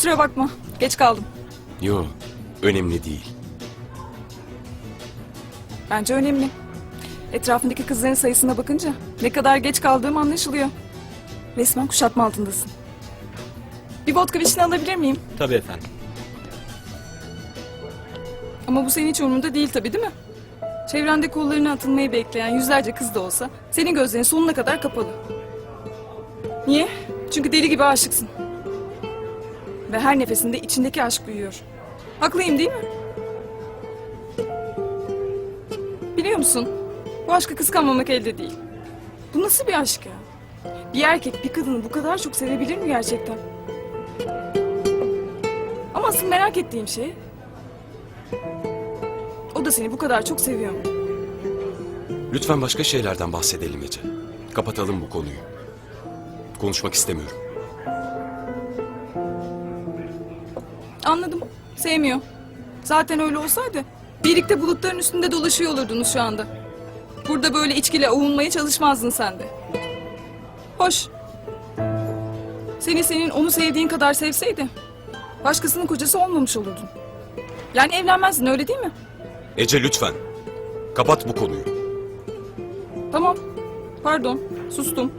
Kusura bakma. Geç kaldım. Yo, önemli değil. Bence önemli. Etrafındaki kızların sayısına bakınca ne kadar geç kaldığım anlaşılıyor. Resmen kuşatma altındasın. Bir vodka vişne alabilir miyim? Tabii efendim. Ama bu senin hiç umurunda değil tabii değil mi? Çevrende kollarına atılmayı bekleyen yüzlerce kız da olsa senin gözlerin sonuna kadar kapalı. Niye? Çünkü deli gibi aşıksın. Ve her nefesinde içindeki aşk büyüyor. Haklıyım değil mi? Biliyor musun? Bu aşkı kıskanmamak elde değil. Bu nasıl bir aşk ya? Bir erkek bir kadını bu kadar çok sevebilir mi gerçekten? Ama asıl merak ettiğim şey o da seni bu kadar çok seviyor mu? Lütfen başka şeylerden bahsedelim Ece. Kapatalım bu konuyu. Konuşmak istemiyorum. Anladım. Sevmiyor. Zaten öyle olsaydı birlikte bulutların üstünde dolaşıyor olurdunuz şu anda. Burada böyle içkiyle ovunmaya çalışmazdın sen de. Hoş. Seni senin onu sevdiğin kadar sevseydi başkasının kocası olmamış olurdun. Yani evlenmezdin öyle değil mi? Ece lütfen. Kapat bu konuyu. Tamam. Pardon. Sustum.